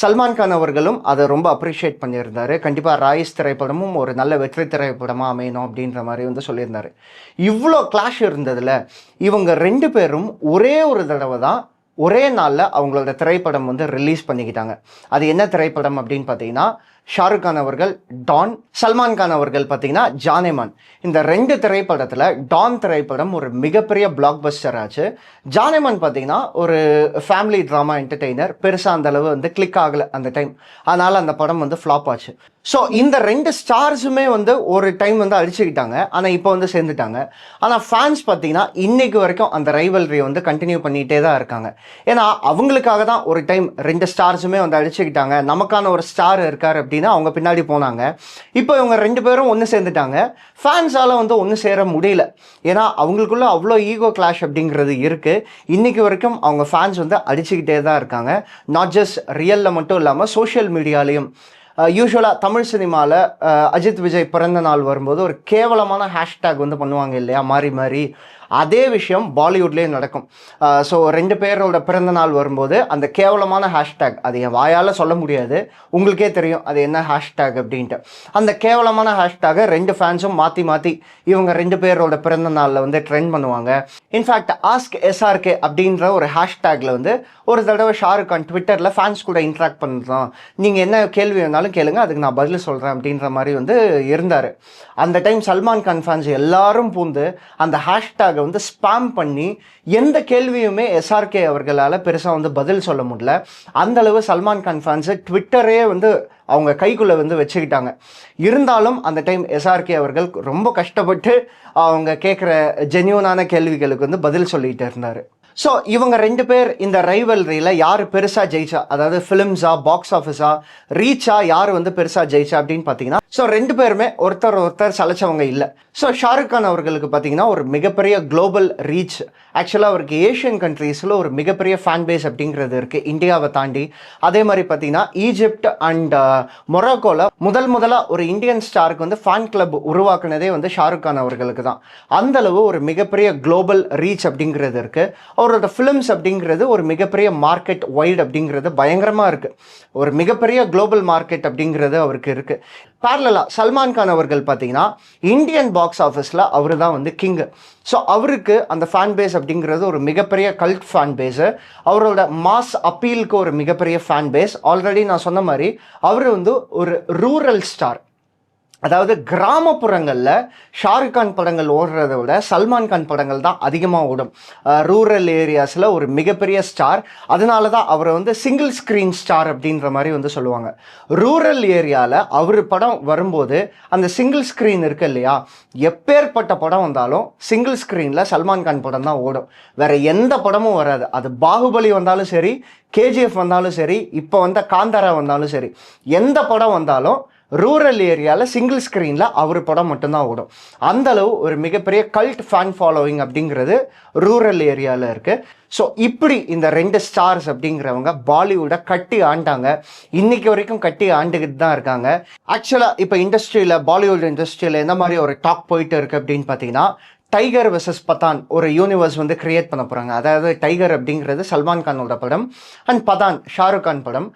சல்மான் கான் அவர்களும் அதை ரொம்ப அப்ரிஷியேட் பண்ணியிருந்தார். கண்டிப்பாக ராயிஸ் திரைப்படமும் ஒரு நல்ல வெற்றி திரைப்படமாக அமையணும் அப்படின்ற மாதிரி வந்து சொல்லியிருந்தார். இவ்வளோ கிளாஷ் இருந்ததில் இவங்க ரெண்டு பேரும் ஒரே ஒரு தடவை தான் ஒரே நாளில் அவங்களோட திரைப்படம் வந்து ரிலீஸ் பண்ணிக்கிட்டாங்க. அது என்ன திரைப்படம் அப்படின்னு பார்த்தீங்கன்னா ஷாருக் கான் அவர்கள் டான் சல்மான் கான் அவர்கள் பார்த்தீங்கன்னா ஜானேமான் இந்த ரெண்டு திரைப்படத்தில் டான் திரைப்படம் ஒரு மிகப்பெரிய பிளாக் பஸ்டர் ஆச்சு. ஜானேமான் பார்த்தீங்கன்னா ஒரு ஃபேமிலி ட்ராமா என்டர்டெய்னர் பெருசாக அந்த அளவு வந்து கிளிக் ஆகலை அந்த டைம் அதனால் அந்த படம் வந்து ஃப்ளாப் ஆச்சு. ஸோ இந்த ரெண்டு ஸ்டார்ஸுமே வந்து ஒரு டைம் வந்து அடிச்சுக்கிட்டாங்க ஆனால் இப்போ வந்து சேர்ந்துட்டாங்க. ஆனால் ஃபேன்ஸ் பார்த்தீங்கன்னா இன்னைக்கு வரைக்கும் அந்த ரைவல்ரியை வந்து கண்டினியூ பண்ணிகிட்டே தான் இருக்காங்க. ஏன்னா அவங்களுக்காக தான் ஒரு டைம் ரெண்டு ஸ்டார்ஸுமே வந்து அடிச்சுக்கிட்டாங்க நமக்கான ஒரு ஸ்டார் இருக்கார் அப்படின்னா அவங்க பின்னாடி போனாங்க. இப்போ இவங்க ரெண்டு பேரும் ஒன்று சேர்ந்துட்டாங்க. ஃபேன்ஸால் வந்து ஒன்று சேர முடியல. ஏன்னா அவங்களுக்குள்ள அவ்வளோ ஈகோ கிளாஷ் அப்படிங்கிறது இருக்குது இன்றைக்கி வரைக்கும் அவங்க ஃபேன்ஸ் வந்து அடிச்சுக்கிட்டே தான் இருக்காங்க. நாட் ஜஸ்ட் ரியலில் மட்டும் இல்லாமல் சோஷியல் மீடியாலையும் யூஸ்வலாக தமிழ் சினிமாவில் அஜித் விஜய் பிறந்த நாள் வரும்போது ஒரு கேவலமான ஹேஷ்டேக் வந்து பண்ணுவாங்க இல்லையா? மாறி மாறி. அதே விஷயம் பாலிவுட்லேயும் நடக்கும். ஸோ ரெண்டு பேரோட பிறந்த நாள் வரும்போது அந்த கேவலமான ஹேஷ்டேக் அது என் வாயால் சொல்ல முடியாது உங்களுக்கே தெரியும் அது என்ன ஹேஷ்டேக் அப்படின்ட்டு. அந்த கேவலமான ஹேஷ்டேகை ரெண்டு ஃபேன்ஸும் மாற்றி மாற்றி இவங்க ரெண்டு பேரோட பிறந்த நாளில் வந்து ட்ரெண்ட் பண்ணுவாங்க. இன்ஃபேக்ட் ஆஸ்க் எஸ்ஆர்கே அப்படின்ற ஒரு ஹேஷ்டேக்கில் வந்து ஒரு தடவை ஷாருக் கான் ட்விட்டரில் ஃபேன்ஸ் கூட இன்ட்ராக்ட் பண்ணுறோம் நீங்கள் என்ன கேள்வி வேணாலும் கேளுங்க அதுக்கு நான் பதில் சொல்கிறேன் அப்படின்ற மாதிரி வந்து இருந்தார். அந்த டைம் சல்மான் கான் ஃபேன்ஸ் எல்லாரும் பூந்து அந்த ஹேஷ்டேகை வந்து ஸ்பாம் பண்ணி எந்த கேள்வியுமே எஸ்ஆர்கே அவர்களால் பெருசாக வந்து பதில் சொல்ல முடியல. அந்தளவு சல்மான் கான் ஃபேன்ஸு ட்விட்டரே வந்து அவங்க கைக்குள்ளே வந்து வச்சுக்கிட்டாங்க. இருந்தாலும் அந்த டைம் எஸ்ஆர்கே அவர்கள் ரொம்ப கஷ்டப்பட்டு அவங்க கேட்குற ஜென்யூனான கேள்விகளுக்கு வந்து பதில் சொல்லிட்டு இருந்தார். ஸோ இவங்க ரெண்டு பேர் இந்த ரைவல்ரியில் யார் பெருசாக ஜெயிச்சா அதாவது ஃபிலிம்ஸா பாக்ஸ் ஆஃபீஸா ரீச்சா யார் வந்து பெருசாக ஜெயிச்சா அப்படின்னு பார்த்தீங்கன்னா ஸோ ரெண்டு பேருமே ஒருத்தர் ஒருத்தர் சலைச்சவங்க இல்லை. ஸோ ஷாருக் கான் அவர்களுக்கு பார்த்தீங்கன்னா ஒரு மிகப்பெரிய குளோபல் ரீச் ஆக்சுவலாக அவருக்கு ஏஷியன் கண்ட்ரீஸில் ஒரு மிகப்பெரிய ஃபேன் பேஸ் அப்படிங்கிறது இருக்குது இந்தியாவை தாண்டி. அதே மாதிரி பார்த்தீங்கன்னா ஈஜிப்ட் அண்ட் மொராக்கோவில் முதல் முதலாக ஒரு இந்தியன் ஸ்டாருக்கு வந்து ஃபேன் கிளப் உருவாக்குனதே வந்து ஷாருக் கான் அவர்களுக்கு தான். அந்தளவு ஒரு மிகப்பெரிய குளோபல் ரீச் அப்படிங்கிறது இருக்குது அவரோட ஃபிலிம்ஸ் அப்படிங்கிறது ஒரு மிகப்பெரிய மார்க்கெட் வைடு அப்படிங்கிறது பயங்கரமாக இருக்குது ஒரு மிகப்பெரிய குளோபல் மார்க்கெட் அப்படிங்கிறது அவருக்கு இருக்குது பேரலாக சல்மான் கான் அவர்கள் பார்த்தீங்கன்னா இந்தியன் பாக்ஸ் ஆஃபீஸில் அவர் தான் வந்து கிங்கு ஸோ அவருக்கு அந்த ஃபேன் பேஸ் அப்படிங்கிறது ஒரு மிகப்பெரிய கல்ட் ஃபேன் பேஸு அவரோட மாஸ் அப்பீலுக்கு ஒரு மிகப்பெரிய ஃபேன் பேஸ் ஆல்ரெடி நான் சொன்ன மாதிரி அவர் வந்து ஒரு ரூரல் ஸ்டார் அதாவது கிராமப்புறங்களில் ஷாருக் கான் படங்கள் ஓடுறத விட சல்மான் கான் படங்கள் தான் அதிகமாக ஓடும். ரூரல் ஏரியாஸில் ஒரு மிகப்பெரிய ஸ்டார். அதனால தான் அவரை வந்து சிங்கிள் ஸ்க்ரீன் ஸ்டார் அப்படின்ற மாதிரி வந்து சொல்லுவாங்க. ரூரல் ஏரியாவில் அவர் படம் வரும்போது அந்த சிங்கிள் ஸ்க்ரீன் இருக்கு இல்லையா? எப்பேற்பட்ட படம் வந்தாலும் சிங்கிள் ஸ்க்ரீனில் சல்மான் கான் படம் தான் ஓடும். வேறு எந்த படமும் வராது. அது பாகுபலி வந்தாலும் சரி கேஜிஎஃப் வந்தாலும் சரி இப்போ வந்த காந்தாரா வந்தாலும் சரி. எந்த படம் வந்தாலும் ரூரல் ஏரியாவில் சிங்கிள் ஸ்க்ரீனில் அவர் படம் மட்டும்தான் ஓடும். அந்தளவு ஒரு மிகப்பெரிய கல்ட் ஃபேன் ஃபாலோவிங் அப்படிங்கிறது ரூரல் ஏரியாவில் இருக்குது ஸோ இப்படி இந்த ரெண்டு ஸ்டார்ஸ் அப்படிங்கிறவங்க பாலிவுட்டை கட்டி ஆண்டாங்க. இன்னைக்கு வரைக்கும் கட்டி ஆண்டுகிட்டு தான் இருக்காங்க. ஆக்சுவலாக இப்போ இண்டஸ்ட்ரியில் பாலிவுட் இண்டஸ்ட்ரியில் எந்த மாதிரி ஒரு டாக் போயிட்டு இருக்குது அப்படின்னு பார்த்தீங்கன்னா டைகர் வெர்சஸ் பதான் ஒரு யூனிவர்ஸ் வந்து கிரியேட் பண்ண போகிறாங்க அதாவது டைகர் அப்படிங்கிறது சல்மான் கானோட படம் அண்ட் பதான் ஷாருக் கான் படம்.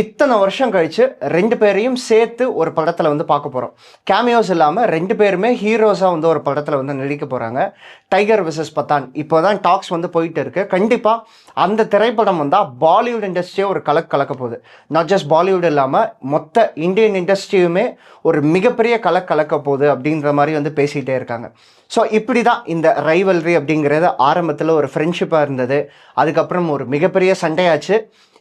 இத்தனை வருஷம் கழித்து ரெண்டு பேரையும் சேர்த்து ஒரு படத்தில் வந்து பார்க்க போகிறோம் கேமியோஸ் இல்லாமல் ரெண்டு பேருமே ஹீரோஸாக வந்து ஒரு படத்தில் வந்து நடிக்க போகிறாங்க டைகர் விசஸ் பத்தான் இப்போ தான் டாக்ஸ் வந்து போயிட்டு இருக்கு. கண்டிப்பாக அந்த திரைப்படம் வந்தால் பாலிவுட் இண்டஸ்ட்ரியே ஒரு கலக்கு கலக்க போகுது. நாட் ஜஸ்ட் பாலிவுட் இல்லாமல் மொத்த இந்தியன் இண்டஸ்ட்ரியுமே ஒரு மிகப்பெரிய கலக்கு கலக்க போகுது அப்படின்ற மாதிரி வந்து பேசிகிட்டே இருக்காங்க. ஸோ இப்படி தான் இந்த ரைவல்ரி அப்படிங்கிறது ஆரம்பத்தில் ஒரு ஃப்ரெண்ட்ஷிப்பாக இருந்தது. அதுக்கப்புறம் ஒரு மிகப்பெரிய சண்டையாச்சு.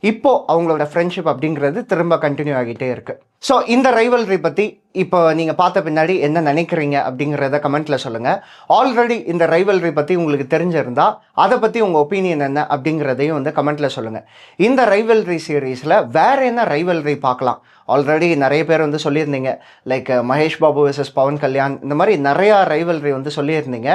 இப்போ அவங்களோட ஃப்ரெண்ட்ஷிப் அப்படிங்கிறது திரும்ப கண்டினியூ ஆகிட்டே இருக்குது ஸோ இந்த ரைவல்ரி பற்றி இப்போ நீங்கள் பார்த்த பின்னாடி என்ன நினைக்கிறீங்க அப்படிங்கிறத கமெண்ட்டில் சொல்லுங்கள் ஆல்ரெடி இந்த ரைவல்ரி பற்றி உங்களுக்கு தெரிஞ்சிருந்தால் அதை பற்றி உங்கள் ஒப்பீனியன் என்ன அப்படிங்கிறதையும் வந்து கமெண்ட்டில் சொல்லுங்கள் இந்த ரைவல்ரி சீரீஸில் வேறு என்ன ரைவல்ரி பார்க்கலாம்? ஆல்ரெடி நிறைய பேர் வந்து சொல்லியிருந்தீங்க. லைக் மகேஷ் பாபு vs பவன் கல்யாண் இந்த மாதிரி நிறையா ரைவல்ரி வந்து சொல்லியிருந்தீங்க.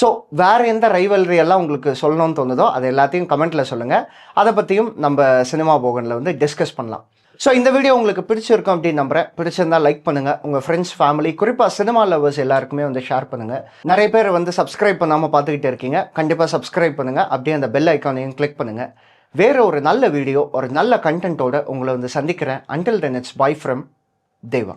ஸோ வேறு எந்த ரைவல்ரி எல்லாம் உங்களுக்கு சொல்லணும்னு தோணுதோ அது எல்லாத்தையும் கமெண்ட்டில் சொல்லுங்கள் அதை பற்றியும் நம்ம சினிமா போகனில் வந்து டிஸ்கஸ் பண்ணலாம். ஸோ இந்த வீடியோ உங்களுக்கு பிடிச்சிருக்கும் அப்படின்னு நம்புறேன். பிடிச்சிருந்தா லைக் பண்ணுங்கள் உங்கள் ஃப்ரெண்ட்ஸ் ஃபேமிலி குறிப்பாக சினிமா லவர்ஸ் எல்லாருக்குமே வந்து ஷேர் பண்ணுங்கள் நிறைய பேர் வந்து சப்ஸ்கிரைப் பண்ணாமல் பார்த்துக்கிட்டு இருக்கீங்க. கண்டிப்பாக சப்ஸ்கிரைப் பண்ணுங்கள் அப்படியே அந்த பெல் ஐக்கானையும் கிளிக் பண்ணுங்கள் வேறு ஒரு நல்ல வீடியோ ஒரு நல்ல கண்டென்ட்டோட உங்களை வந்து சந்திக்கிறேன். Until then it's bye from Deva